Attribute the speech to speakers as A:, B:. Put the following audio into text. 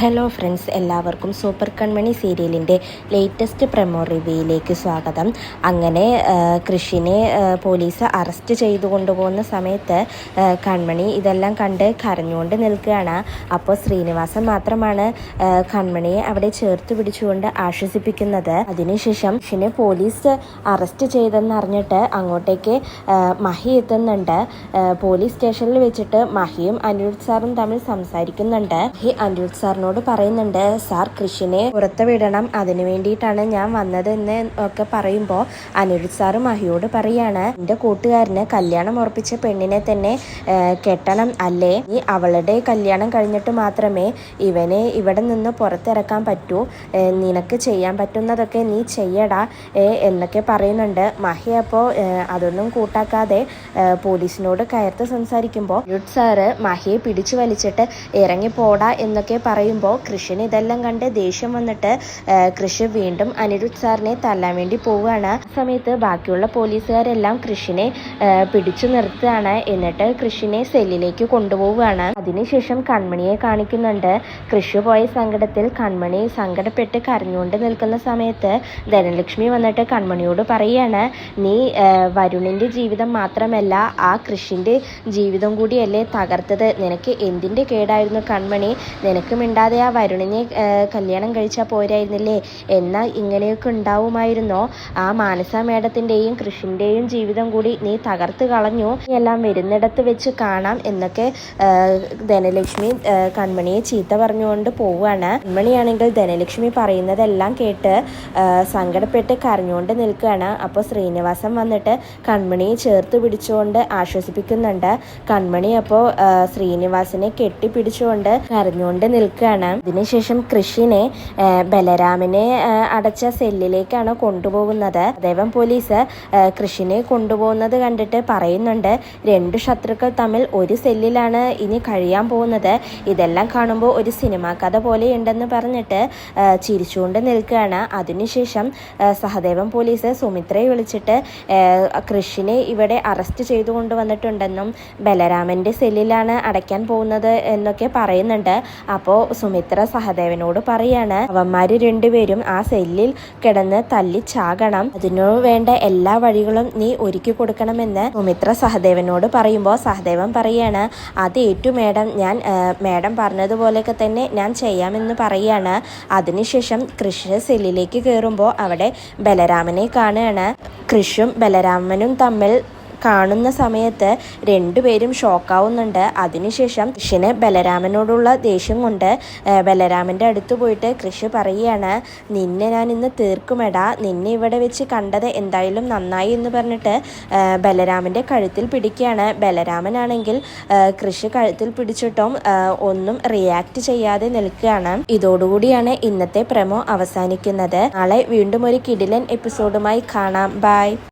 A: Hello friends എല്ലാവർക്കും super Kanmani സീരിയലിന്റെ latest promo റിവ്യൂയിലേക്ക് സ്വാഗതം. അങ്ങനെ കൃഷിനെ പോലീസ് അറസ്റ്റ് ചെയ്തു കൊണ്ടുപോകുന്ന സമയത്ത് കൺമണി ഇതെല്ലാം കണ്ട് കരഞ്ഞുകൊണ്ട് നിൽക്കുകയാണ്. അപ്പോൾ ശ്രീനിവാസൻ മാത്രമാണ് കൺമണിയെ അവിടെ ചേർത്ത് പിടിച്ചുകൊണ്ട് ആശ്വസിപ്പിക്കുന്നത്. അതിനുശേഷം കൃഷിനെ പോലീസ് അറസ്റ്റ് ചെയ്തെന്ന് അറിഞ്ഞിട്ട് അങ്ങോട്ടേക്ക് മഹി എത്തുന്നുണ്ട്. പോലീസ് സ്റ്റേഷനിൽ വെച്ചിട്ട് മഹിയും അനിരുദ്ധ് സാറും തമ്മിൽ സംസാരിക്കുന്നുണ്ട്. മഹി അനിരുദ്ധ് സാറിനോട് പറയുന്നുണ്ട് സാർ കൃഷിനെ പുറത്ത് വിടണം. അതിനു വേണ്ടിയിട്ടാണ് ഞാൻ വന്നത് എന്ന് ഒക്കെ പറയുമ്പോൾ അനിരുദ്ധ് സാറ് മഹിയോട് പറയാണ് എന്റെ കൂട്ടുകാരന് കല്യാണം ഉറപ്പിച്ച പെണ്ണിനെ തന്നെ കെട്ടണം അല്ലേ? ഈ അവളുടെ കല്യാണം കഴിഞ്ഞിട്ട് മാത്രമേ ഇവനെ ഇവിടെ നിന്ന് പുറത്തിറക്കാൻ പറ്റൂ. നിനക്ക് ചെയ്യാൻ പറ്റുന്നതൊക്കെ നീ ചെയ്യടാ എന്നൊക്കെ പറയുന്നുണ്ട്. മഹി അപ്പോൾ അതൊന്നും കൂട്ടാക്കാതെ പോലീസിനോട് കയർത്ത് സംസാരിക്കുമ്പോൾ യുഡ് സാറ് മഹിയെ പിടിച്ചു വലിച്ചിട്ട് ഇറങ്ങിപ്പോടാ എന്നൊക്കെ പറയുമ്പോൾ കൃഷിന് ഇതെല്ലാം കണ്ട് ദേഷ്യം വന്നിട്ട് കൃഷി വീണ്ടും അനിരുദ്ധ് സാറിനെ തല്ലാൻ വേണ്ടി പോവുകയാണ്. സമയത്ത് ബാക്കിയുള്ള പോലീസുകാരെല്ലാം കൃഷിനെ പിടിച്ചു നിർത്തുകയാണ്. എന്നിട്ട് കൃഷിനെ സെല്ലിലേക്ക് കൊണ്ടുപോവുകയാണ്. അതിനുശേഷം കൺമണിയെ കാണിക്കുന്നുണ്ട്. കൃഷി പോയ സങ്കടത്തിൽ കൺമണി സങ്കടപ്പെട്ട് കരഞ്ഞുകൊണ്ട് നിൽക്കുന്ന സമയത്ത് ധനലക്ഷ്മി വന്നിട്ട് കൺമണിയോട് പറയാണ് നീ വരുണിന്റെ ജീവിതം മാത്രമല്ല ആ കൃഷിന്റെ ജീവിതം കൂടിയല്ലേ തകർത്തത്? നിനക്ക് എന്തിന്റെ കേടായിരുന്നു കൺമണി? നിനക്ക് മിണ്ടാതെ ആ വരുണിനെ കല്യാണം കഴിച്ചാൽ പോരായിരുന്നില്ലേ? എന്നാൽ ഇങ്ങനെയൊക്കെ ഉണ്ടാവുമായിരുന്നോ? ആ മാനസ മേഡത്തിന്റെയും കൃഷിന്റെയും ജീവിതം കൂടി നീ തകർത്ത് കളഞ്ഞു. എല്ലാം വരുന്നിടത്ത് വെച്ച് കാണാം എന്നൊക്കെ ധനലക്ഷ്മി കൺമണിയെ ചീത്ത പറഞ്ഞുകൊണ്ട് പോവുകയാണ്. കൺമണിയാണെങ്കിൽ ധനലക്ഷ്മി പറയുന്നതെല്ലാം കേട്ട് സങ്കടപ്പെട്ട് കരഞ്ഞുകൊണ്ട് നിൽക്കുകയാണ്. അപ്പോൾ ശ്രീനിവാസം വന്നിട്ട് കൺമണിയെ ചേർത്ത് പിടിച്ചുകൊണ്ട് ആശ്വസിപ്പിക്കുന്നുണ്ട്. കൺമണി അപ്പോൾ ശ്രീനിവാസിനെ കെട്ടിപ്പിടിച്ചുകൊണ്ട് കരഞ്ഞുകൊണ്ട് നിൽക്കുകയാണ്. അതിനുശേഷം കൃഷിനെ ബലരാമിനെ അടച്ച സെല്ലിലേക്കാണ് കൊണ്ടുപോകുന്നത്. ദേവം പോലീസ് കൃഷിനെ കൊണ്ടുപോകുന്നത് കണ്ടിട്ട് പറയുന്നുണ്ട് രണ്ട് ശത്രുക്കൾ തമ്മിൽ ഒരു സെല്ലിലാണ് ഇനി കഴിയാൻ പോകുന്നത്. ഇതെല്ലാം കാണുമ്പോൾ ഒരു സിനിമാ കഥ പോലെയുണ്ടെന്ന് പറഞ്ഞിട്ട് ചിരിച്ചുകൊണ്ട് നിൽക്കുകയാണ്. അതിനുശേഷം സഹദേവൻ പോലീസ് സുമിത്രയെ വിളിച്ചിട്ട് കൃഷിനെ ഇവിടെ അറസ്റ്റ് ചെയ്തു കൊണ്ടുവന്നിട്ടുണ്ടെന്നും ബലരാമന്റെ സെല്ലിലാണ് അടയ്ക്കാൻ പോകുന്നത് എന്നൊക്കെ പറയുന്നുണ്ട്. അപ്പോൾ സുമിത്ര സഹദേവനോട് പറയാണ്. അവന്മാര് രണ്ടുപേരും ആ സെല്ലിൽ കിടന്ന് തല്ലി ചാകണം. അതിനു വേണ്ട എല്ലാ വഴികളും നീ ഒരുക്കി കൊടുക്കണമെന്ന് സുമിത്ര സഹദേവനോട് പറയുമ്പോൾ സഹദേവൻ പറയാണ് അത് ഏറ്റു മേഡം. ഞാൻ മേഡം പറഞ്ഞതുപോലെയൊക്കെ തന്നെ ഞാൻ ചെയ്യാമെന്ന് പറയാണ്. അതിനുശേഷം കൃഷ്ണ സെല്ലിലേക്ക് കയറുമ്പോൾ അവിടെ ബലരാമനെ കാണുകയാണ്. കൃഷും ബലരാമനും തമ്മിൽ കാണുന്ന സമയത്ത് രണ്ടുപേരും ഷോക്കാവുന്നുണ്ട്. അതിനുശേഷം കൃഷിന് ബലരാമനോടുള്ള ദേഷ്യം കൊണ്ട് ബലരാമന്റെ അടുത്ത് പോയിട്ട് കൃഷി പറയുകയാണ് നിന്നെ ഞാൻ ഇന്ന് തീർക്കുമെടാ. നിന്നെ ഇവിടെ വെച്ച് കണ്ടത് എന്തായാലും നന്നായി എന്ന് പറഞ്ഞിട്ട് ബലരാമന്റെ കഴുത്തിൽ പിടിക്കുകയാണ്. ബലരാമനാണെങ്കിൽ കൃഷി കഴുത്തിൽ പിടിച്ചിട്ടും ഒന്നും റിയാക്ട് ചെയ്യാതെ നിൽക്കുകയാണ്. ഇതോടുകൂടിയാണ് ഇന്നത്തെ പ്രമോ അവസാനിക്കുന്നത്. നാളെ വീണ്ടും ഒരു കിടിലൻ എപ്പിസോഡുമായി കാണാം. ബൈ